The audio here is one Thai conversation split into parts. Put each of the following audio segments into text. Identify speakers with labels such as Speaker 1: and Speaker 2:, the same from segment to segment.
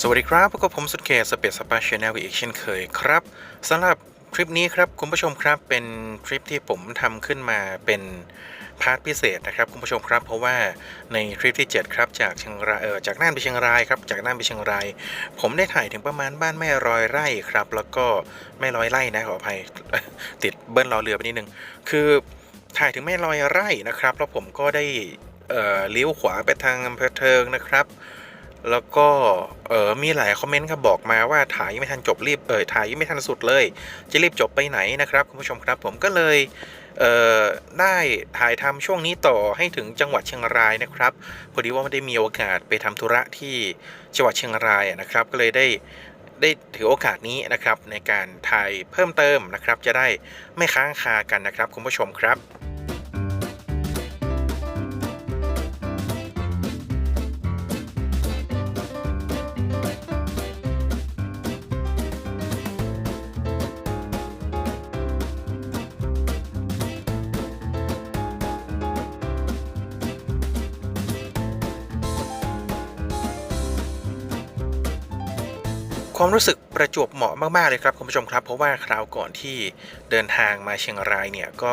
Speaker 1: สวัสดีครับพบกับผมสุดเคสเปซสปาชแนลอีกเช่นเคยครับสำหรับทริปนี้ครับคุณผู้ชมครับเป็นทริปที่ผมทำขึ้นมาเป็นพาร์ทพิเศษนะครับคุณผู้ชมครับ เพราะว่าในทริปที่ 7 ครับจากเชียงรายเออจากน่านไปเชียงรายครับจากน่านไปเชียงราย ผมได้ถ่ายถึงประมาณบ้านแม่รอยไร่ครับ แล้วก็แม่รอยไร่นะขออภัยติดเบิ้ลรอเรือไปนิดนึงคือถ่ายถึงแม่รอยไร่นะครับ แล้วผมก็ได้เออเลี้ยวขวาไปทางอำเภอเทิงนะครับ แล้วก็เออมีหลายคอมเมนต์ครับบอกมาว่าถ่ายยังไม่ทันจบรีบเออถ่ายยังไม่ทันสุดเลย จะรีบจบไปไหนนะครับคุณผู้ชมครับผมก็เลยเออได้ถ่ายทำช่วงนี้ต่อให้ถึงจังหวัดเชียงรายนะครับพอดีว่าไม่ได้มีโอกาสไปทำธุระที่จังหวัดเชียงรายนะครับ ก็เลยได้ได้ถือโอกาสนี้นะครับในการถ่ายเพิ่มเติมนะครับ จะได้ไม่ค้างคากันนะครับคุณผู้ชมครับ ความรู้สึกประจวบเหมาะมาก ๆ เลยครับคุณผู้ชมครับ เพราะว่าคราวก่อนที่เดินทางมาเชียงรายเนี่ยก็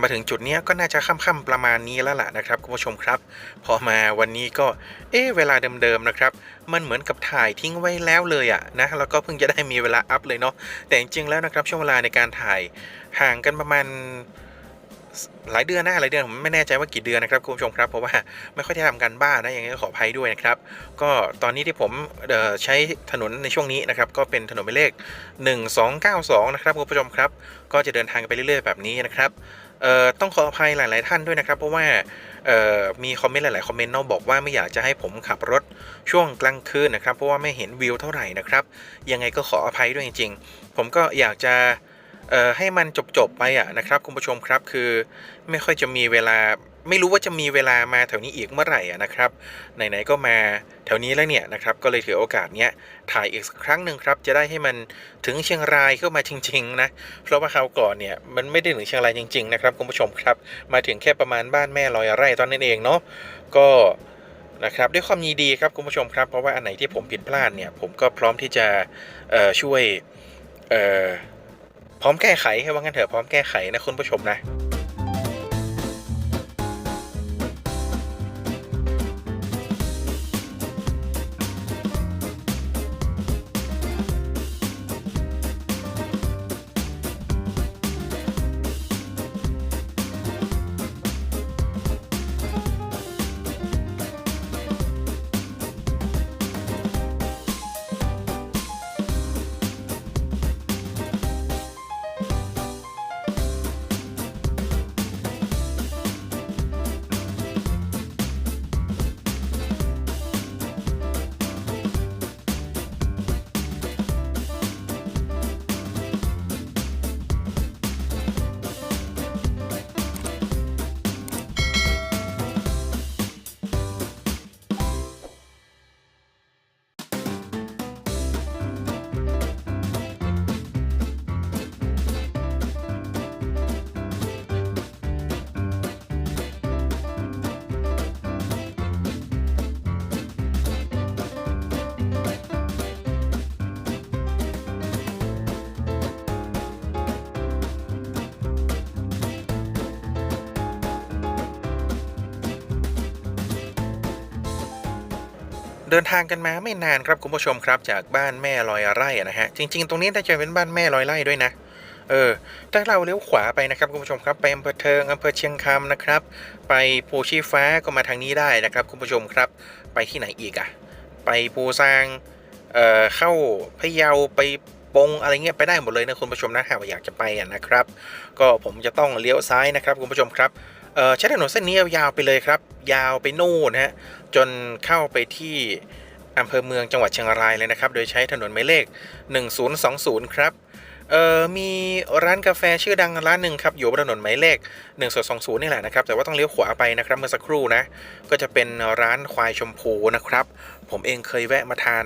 Speaker 1: มาถึงจุดนี้ก็น่าจะค่ำๆประมาณนี้แล้วล่ะนะครับคุณผู้ชมครับ พอมาวันนี้ก็เอ๊เวลาเดิมๆนะครับ มันเหมือนกับถ่ายทิ้งไว้แล้วเลยอะนะแล้วก็เพิ่งจะได้มีเวลาอัพเลยเนาะแต่จริงๆแล้วนะครับช่วงเวลาในการถ่ายห่างกันประมาณ หลายเดือนนะหลายเดือนผมไม่แน่ใจว่ากี่เดือนนะครับคุณผู้ชมครับเพราะว่าไม่ค่อยได้ทำกันบ้านนะอย่างนี้ก็ขออภัยด้วยนะครับ ก็ตอนนี้ที่ผมใช้ถนนในช่วงนี้นะครับก็เป็นถนนหมายเลข 1292 นะครับคุณผู้ชมครับ ก็จะเดินทางไปเรื่อยๆแบบนี้นะครับต้องขออภัยหลาย ๆ ท่านด้วยนะครับ เพราะว่ามีคอมเมนต์หลาย ๆ คอมเมนต์เนาะบอกว่าไม่อยากจะให้ผมขับรถช่วงกลางคืนนะครับ เพราะว่าไม่เห็นวิวเท่าไหร่นะครับ ยังไงก็ขออภัยด้วยจริงๆ ผมก็อยากจะ ให้มันจบๆไปอะนะครับคุณผู้ชมครับคือไม่ค่อยจะมีเวลาไม่รู้ว่าจะมีเวลามาแถวนี้อีกเมื่อไหร่อะนะครับไหนๆก็มาแถวนี้แล้วเนี่ยนะครับก็เลยถือโอกาสเนี้ยถ่ายอีกสักครั้งหนึ่งครับจะได้ให้มันถึงเชียงรายเข้ามาจริงๆนะเพราะว่าคราวก่อนเนี่ยมันไม่ได้ถึงเชียงรายจริง ๆ นะครับคุณผู้ชมครับมาถึงแค่ประมาณบ้านแม่ลอยไร่ตอนนั้นเองเนาะก็นะครับด้วยความยินดีครับคุณผู้ชมครับเพราะว่าอันไหนที่ผมผิดพลาดเนี่ยผมก็พร้อมที่จะช่วย ร้อมแก้ไขให้ว่างั้นเถอะพร้อมแก้ไขนะคุณผู้ชมนะ เดินทางกันมาไม่นานครับคุณผู้ชมครับ จากบ้านแม่ลอยไร่นะฮะจริง ๆ ตรงนี้น่าจะเป็นบ้านแม่ลอยไร่ด้วยนะเออถ้าเราเลี้ยวขวาไปนะครับคุณผู้ชมครับไปอำเภอเทิงอำเภอเชียงคำนะครับ ไปภูชีฟ้าก็มาทางนี้ได้นะครับคุณผู้ชมครับ ไปที่ไหนอีกอะไปภูซางเอ่อเข้าพะเยาไปปงอะไรเงี้ยไปได้หมดเลยนะคุณผู้ชมนะหากอยากจะไปอะนะครับ ก็ผมจะต้องเลี้ยวซ้ายนะครับคุณผู้ชมครับ ใช้ถนนเส้นนี้ยาวๆไปเลยครับ ยาวไปนู่นนะฮะจนเข้าไปที่อำเภอเมืองจังหวัดเชียงรายเลยนะครับ โดยใช้ถนนหมายเลข 1020 ครับเอ่อมีร้านกาแฟชื่อดังร้านหนึ่งครับอยู่บนถนนหมายเลข1020นี่แหละนะครับ แต่ว่าต้องเลี้ยวขวาไปนะครับเมื่อสักครู่นะ ก็จะเป็นร้านควายชมพูนะครับ ผมเองเคยแวะมาทาน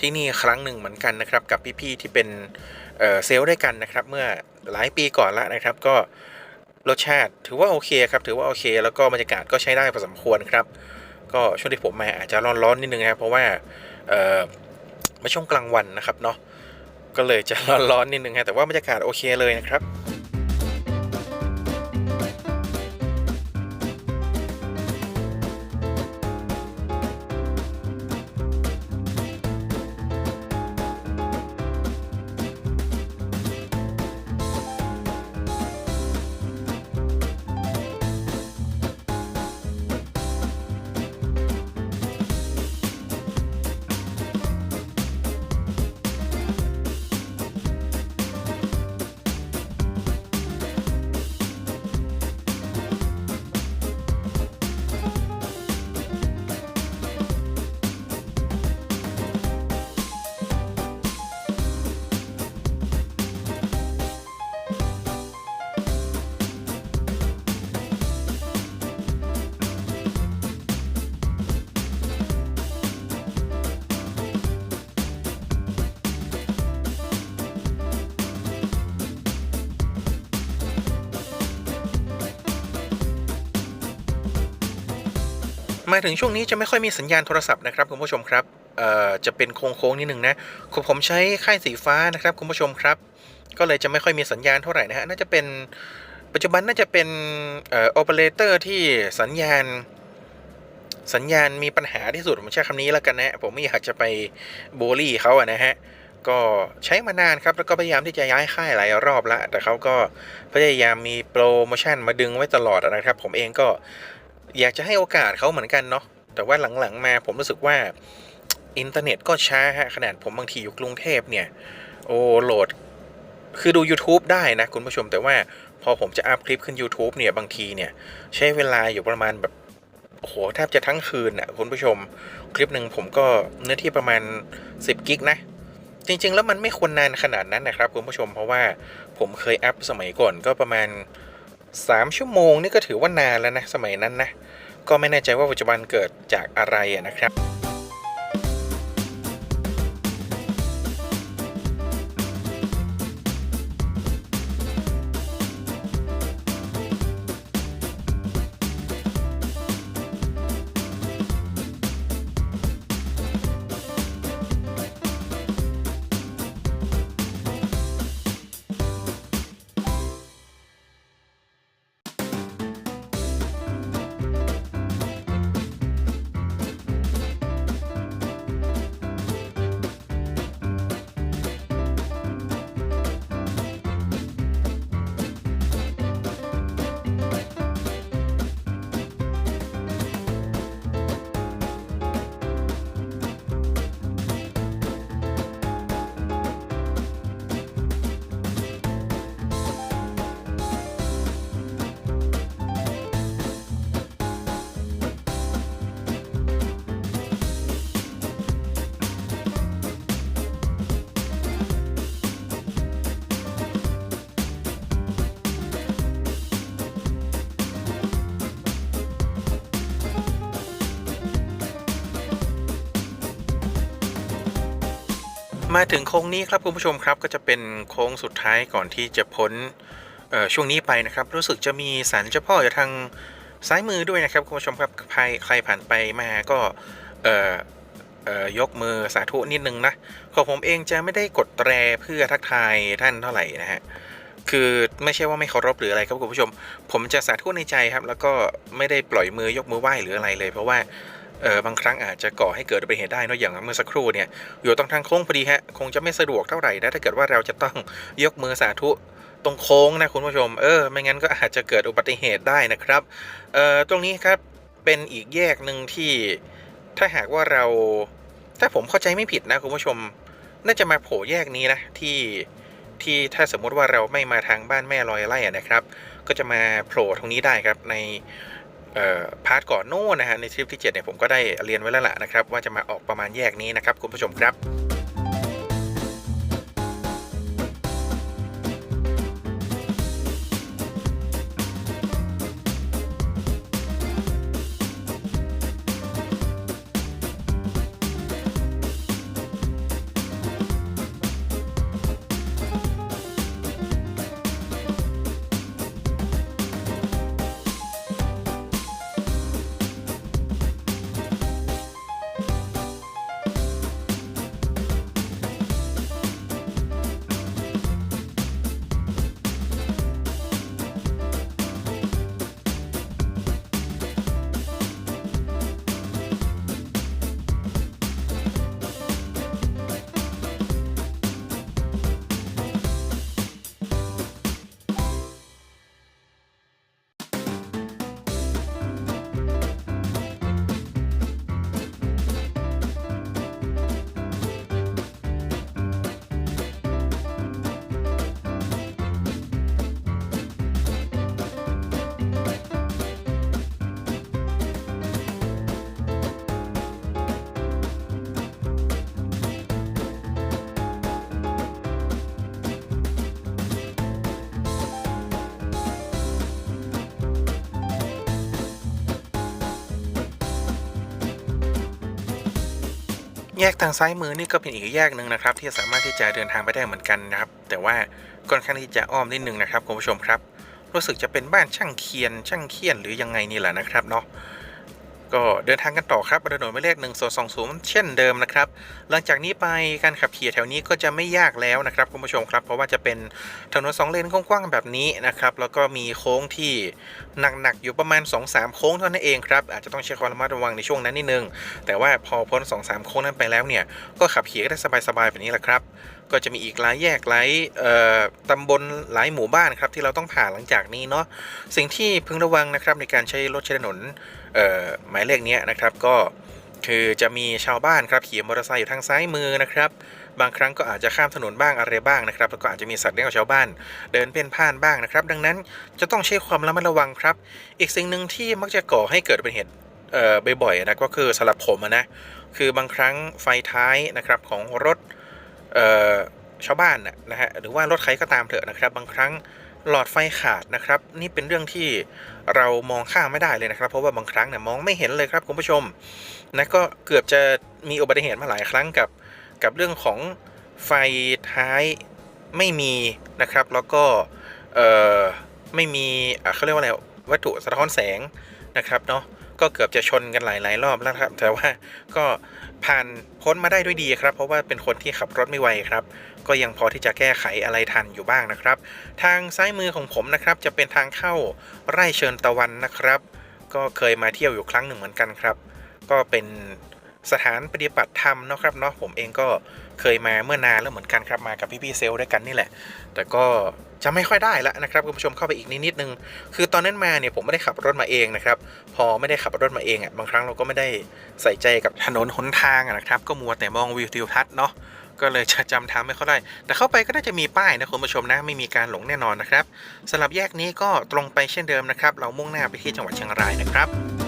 Speaker 1: ที่นี่ครั้งหนึ่งเหมือนกันนะครับ กับพี่ๆที่เป็นเอ่อเซลล์ด้วยกันนะครับ เมื่อหลายปีก่อนละนะครับ ก็ รสชาติถือว่าโอเคครับ ถือว่าโอเค แล้วก็บรรยากาศก็ใช้ได้พอสมควรครับ ก็ช่วงที่ผมมาอาจจะร้อนๆนิดนึงนะครับเพราะว่าเออไม่ช่วงกลางวันนะครับเนาะก็เลยจะร้อนๆนิดนึงฮะแต่ว่าบรรยากาศโอเคเลยนะครับ มาถึงช่วงนี้จะไม่ค่อยมีสัญญาณโทรศัพท์นะครับคุณผู้ชมครับเอ่อจะเป็นโค้งๆนิดนึงนะผมผมใช้ค่ายสีฟ้านะครับคุณผู้ชมครับ ก็เลยจะไม่ค่อยมีสัญญาณเท่าไหร่นะฮะน่าจะเป็นปัจจุบันน่าจะเป็นเอ่อโอเปอเรเตอร์ที่สัญญาณสัญญาณมีปัญหาที่สุดผมใช้คำนี้แล้วกันนะ ผมไม่อยากจะไปโบลลี่เขาอะนะฮะก็ใช้มานานครับแล้วก็พยายามที่จะย้ายค่ายหลายรอบแล้วแต่เขาก็พยายามมีโปรโมชั่นมาดึงไว้ตลอดนะครับ ผมเองก็ อยากจะให้โอกาสเขาเหมือนกันเนาะแต่ว่าหลังๆมาผมรู้สึกว่าอินเทอร์เน็ตก็ช้าฮะขนาดผมบางทีอยู่กรุงเทพเนี่ย โอ้โหลด คือดู YouTube ได้นะคุณผู้ชมแต่ว่าพอผมจะอัพคลิปขึ้น YouTube เนี่ย บางทีเนี่ย ใช้เวลาอยู่ประมาณแบบโหแทบจะทั้งคืนอะคุณผู้ชม คลิปหนึ่งผมก็เนื้อที่ประมาณ 10 กิกนะ จริง ๆ แล้วมันไม่ควรนานขนาดนั้นนะครับคุณผู้ชมเพราะว่าผมเคยอัพสมัยก่อนก็ประมาณ 3 ชั่วโมงนี่ก็ถือว่านานแล้วนะ สมัยนั้นนะ ก็ไม่แน่ใจว่าปัจจุบันเกิดจากอะไรนะครับ มาถึงโค้งนี้ครับคุณผู้ชมครับก็จะเป็นโค้งสุดท้ายก่อนที่จะพ้นช่วงนี้ไปนะครับ รู้สึกจะมีสารเจ้าพ่ออยู่ทางซ้ายมือด้วยนะครับคุณผู้ชมครับใครใครผ่านไปมาก็ยกมือสาธุนิดนึงนะของผมเองจะไม่ได้กดแตรเพื่อทักทายท่านเท่าไหร่นะฮะคือไม่ใช่ว่าไม่เคารพหรืออะไรครับคุณผู้ชม ผมจะสาธุในใจครับ แล้วก็ไม่ได้ปล่อยมือยกมือไหว้หรืออะไรเลย เพราะว่า เออบางครั้งอาจจะก่อให้เกิดอุบัติเหตุได้นอะอย่างเมื่อสักครู่เนี่ยอยู่ตรงทางโค้งพอดีฮะคงจะไม่สะดวกเท่าไหร่นะถ้าเกิดว่าเราจะต้องยกมือสาธุตรงโค้งนะคุณผู้ชมเออไม่งั้นก็อาจจะเกิดอุบัติเหตุได้นะครับเอ่อตรงนี้ครับเป็นอีกแยกหนึ่งที่ถ้าหากว่าเรา ถ้าผมเข้าใจไม่ผิดนะคุณผู้ชม น่าจะมาโผล่แยกนี้นะที่ที่ถ้าสมมุติว่าเราไม่มาทางบ้านแม่ลอยไร่นะครับ ก็จะมาโผล่ตรงนี้ได้ครับใน พาร์ทก่อนโน้นนะฮะในทริปที่7เนี่ยผมก็ได้เรียนไว้แล้วล่ะนะครับว่าจะมาออกประมาณแยกนี้นะครับคุณผู้ชมครับ แยกทางซ้ายมือนี่ก็เป็นอีกแยกหนึ่งนะครับ ที่สามารถที่จะเดินทางไปได้เหมือนกันนะครับ แต่ว่าค่อนข้างที่จะอ้อมนิดนึงนะครับคุณผู้ชมครับ รู้สึกจะเป็นบ้านช่างเคียนช่างเคียนหรือยังไงนี่แหละนะครับเนาะ ก็เดินทางกันต่อครับบนถนนหมายเลขหนึ่งสองศูนย์เช่นเดิมนะครับ หลังจากนี้ไปการขับขี่แถวนี้ก็จะไม่ยากแล้วนะครับคุณผู้ชมครับ เพราะว่าจะเป็นถนนสองเลนกว้างๆแบบนี้นะครับแล้วก็มีโค้งที่หนักๆอยู่ประมาณ 2-3 โค้งเท่านั้นเองครับอาจจะต้องใช้ความระมัดระวังในช่วงนั้นนิดนึง แต่ว่าพอพ้น 2-3 โค้งนั้นไปแล้วเนี่ยก็ขับขี่ก็ได้สบายๆแบบนี้แหละครับก็จะมีอีกหลายแยกหลายตำบลหลายหมู่บ้านครับที่เราต้องผ่านหลังจากนี้เนาะสิ่งที่พึงระวังนะครับในการใช้รถใช้ถนน หมายเลขนี้นะครับก็คือจะมีชาวบ้านครับขี่มอเตอร์ไซค์อยู่ทางซ้ายมือนะครับ บางครั้งก็อาจจะข้ามถนนบ้างอะไรบ้างนะครับ แล้วก็อาจจะมีสัตว์เลี้ยงของชาวบ้าน เดินเพ่นพ่านบ้างนะครับ ดังนั้นจะต้องใช้ความระมัดระวังครับ อีกสิ่งหนึ่งที่มักจะก่อให้เกิดเป็นเหตุบ่อยๆนะก็คือสำหรับผมนะคือบางครั้งไฟท้ายนะครับของรถชาวบ้านนะฮะหรือว่ารถใครก็ตามเถอะนะครับ บางครั้ง หลอดไฟขาดนะครับ นี่เป็นเรื่องที่เรามองข้ามไม่ได้เลยนะครับ เพราะว่าบางครั้งเนี่ยมองไม่เห็นเลยครับคุณผู้ชมนะก็เกือบจะมีอุบัติเหตุมาหลายครั้งกับ กับเรื่องของไฟท้ายไม่มีนะครับ แล้วก็เออไม่มีเขาเรียกว่าอะไรวัตถุสะท้อนแสงนะครับเนาะ ก็เกือบจะชนกันหลาย ๆ รอบแล้วครับ แต่ว่าก็ผ่านพ้นมาได้ด้วยดีครับ เพราะว่าเป็นคนที่ขับรถไม่ไวครับ ก็ยังพอที่จะแก้ไขอะไรทันอยู่บ้างนะครับ ทางซ้ายมือของผมนะครับ จะเป็นทางเข้าไร่เชิญตะวันนะครับ ก็เคยมาเที่ยวอยู่ครั้งหนึ่งเหมือนกันครับ ก็เป็นสถานปฏิบัติธรรมนะครับเนาะผมเองก็ เคยมาเมื่อนานแล้วเหมือนกันครับมากับพี่ๆเซลล์ด้วยกันนี่แหละ แต่ก็จะไม่ค่อยได้แล้วนะครับคุณผู้ชมเข้าไปอีกนิดนิดนึง คือตอนนั้นมาเนี่ยผมไม่ได้ขับรถมาเองนะครับ พอไม่ได้ขับรถมาเองอะบางครั้งเราก็ไม่ได้ใส่ใจกับถนนหนทางนะครับ ก็มัวแต่มองวิวทิวทัศน์เนาะก็เลยจะจำทางไม่ค่อยได้ แต่เข้าไปก็น่าจะมีป้ายนะคุณผู้ชมนะ ไม่มีการหลงแน่นอนนะครับสำหรับแยกนี้ก็ตรงไปเช่นเดิมนะครับ เรามุ่งหน้าไปที่จังหวัดเชียงรายนะครับ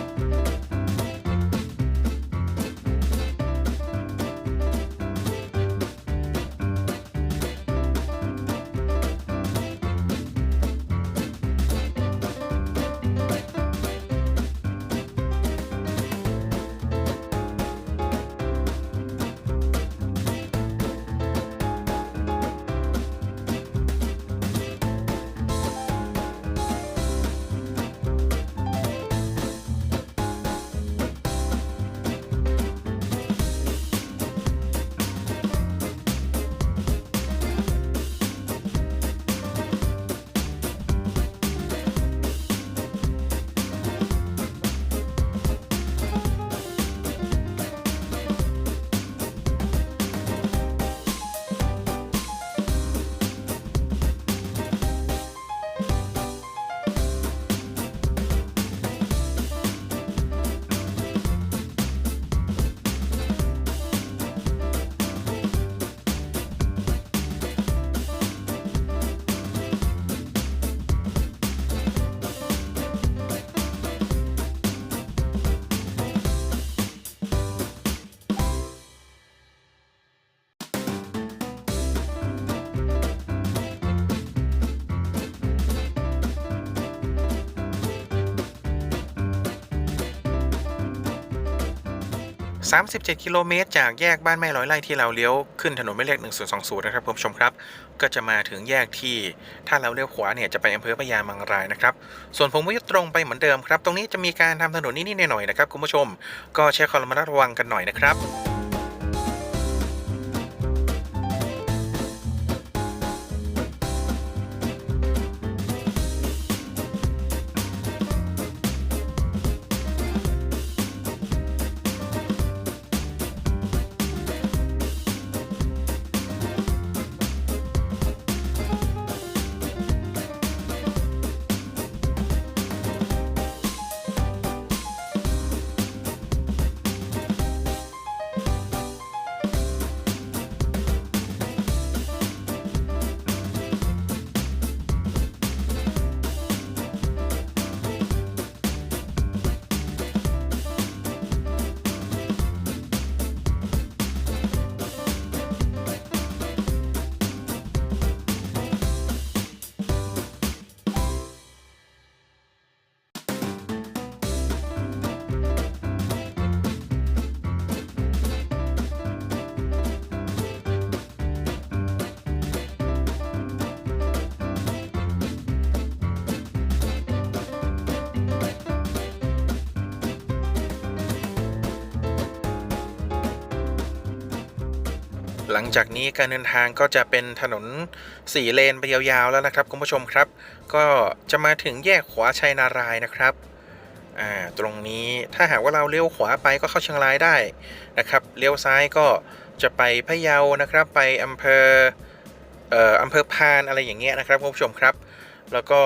Speaker 1: 37 กิโลเมตร จากแยกบ้านแม่ร้อยไร่ที่เราเลี้ยวขึ้นถนนไม่เลข1020 นะครับคุณผู้ชมครับ ก็จะมาถึงแยกที่ถ้าเราเลี้ยวขวาเนี่ยจะไปอำเภอพญามังรายนะครับ ส่วนผมก็จะตรงไปเหมือนเดิมครับ ตรงนี้จะมีการทำถนนนิดๆหน่อยๆนะครับคุณผู้ชม ก็ใช้ความระมัดระวังกันหน่อยนะครับ หลังจากนี้การเดินทางก็จะเป็นถนนสี่เลนไปยาวๆแล้วนะครับคุณผู้ชมครับ ก็จะมาถึงแยกขวาชัยนารายนะครับอ่าตรงนี้ถ้าหากว่าเราเลี้ยวขวาไปก็เข้าเชียงรายได้นะครับเลี้ยวซ้ายก็จะไปพะเยานะครับไปอำเภอเอ่ออำเภอพานอะไรอย่างเงี้ยนะครับคุณผู้ชมครับ แล้วก็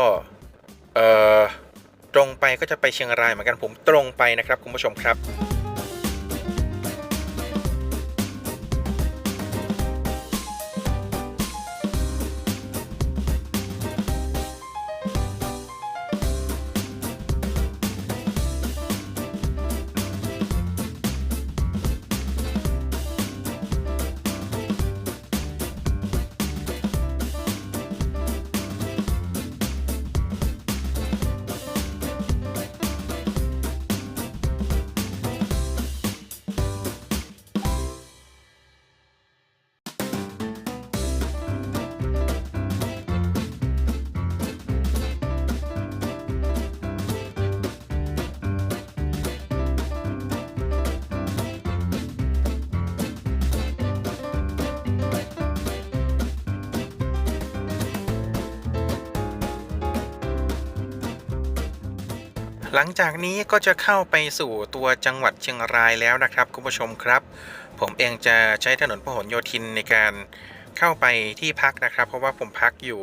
Speaker 1: เอ่อตรงไปก็จะไปเชียงรายเหมือนกันผมตรงไปนะครับคุณผู้ชมครับ หลังจากนี้ก็จะเข้าไปสู่ตัวจังหวัดเชียงรายแล้วนะครับคุณผู้ชมครับ ผมเองจะใช้ถนนพหลโยธินในการเข้าไปที่พักนะครับ เพราะว่าผมพักอยู่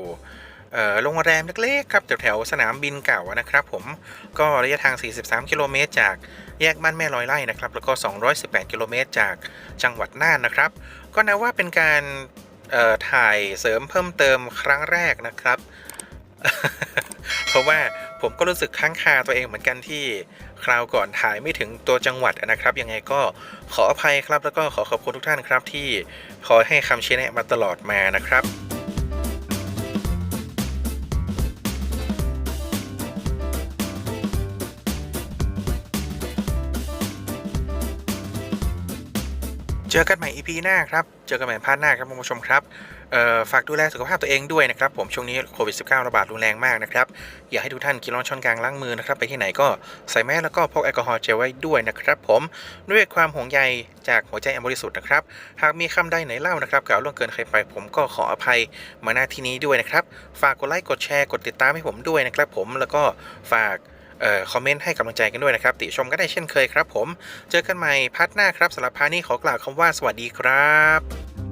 Speaker 1: โรงแรมเล็กๆครับแถวๆสนามบินเก่านะครับ ผมก็ระยะทาง 43 กิโลเมตรจากแยกบ้านแม่ลอยไร่นะครับ แล้วก็ 218 กิโลเมตรจากจังหวัดน่านนะครับ ก็นับว่าเป็นการถ่ายเสริมเพิ่มเติมครั้งแรกนะครับ เพราะว่าผมก็รู้สึกค้างคาตัวเองเหมือนกันที่คราวก่อนถ่ายไม่ถึงตัวจังหวัดนะครับ ยังไงก็ขออภัยครับแล้วก็ขอขอบคุณทุกท่านครับที่คอยให้คำชี้แนะมาตลอดมานะครับ จอกันใหม่ EP หน้าครับ เจอกันใหม่พาร์ทหน้าครับคุณผู้ชมครับฝากดูแลสุขภาพตัวเองด้วยนะครับ ผมช่วงนี้โควิด -19 ระบาดรุนแรงมากนะครับ อยากให้ทุกท่านกินร้อนช้อนกลางล้างมือนะครับ ไปที่ไหนก็ใส่แมสแล้วก็พกแอลกอฮอล์เจลไว้ด้วยนะครับผมด้วยความห่วงใยจากหัวใจอันบริสุทธิ์นะครับ หากมีคำใดไหนเล่านะครับกล่าวล่วงเกินใครไป ผมก็ขออภัยมาณที่นี้ด้วยนะครับ ฝากกดไลค์กดแชร์กดติดตามให้ผมด้วยนะครับ ผมแล้วก็ฝาก คอมเมนต์ให้กำลังใจกันด้วยนะครับ ติชมก็ได้เช่นเคยครับผม เจอกันใหม่พัดหน้าครับสำหรับพานี่ขอกล่าวคำว่าสวัสดีครับ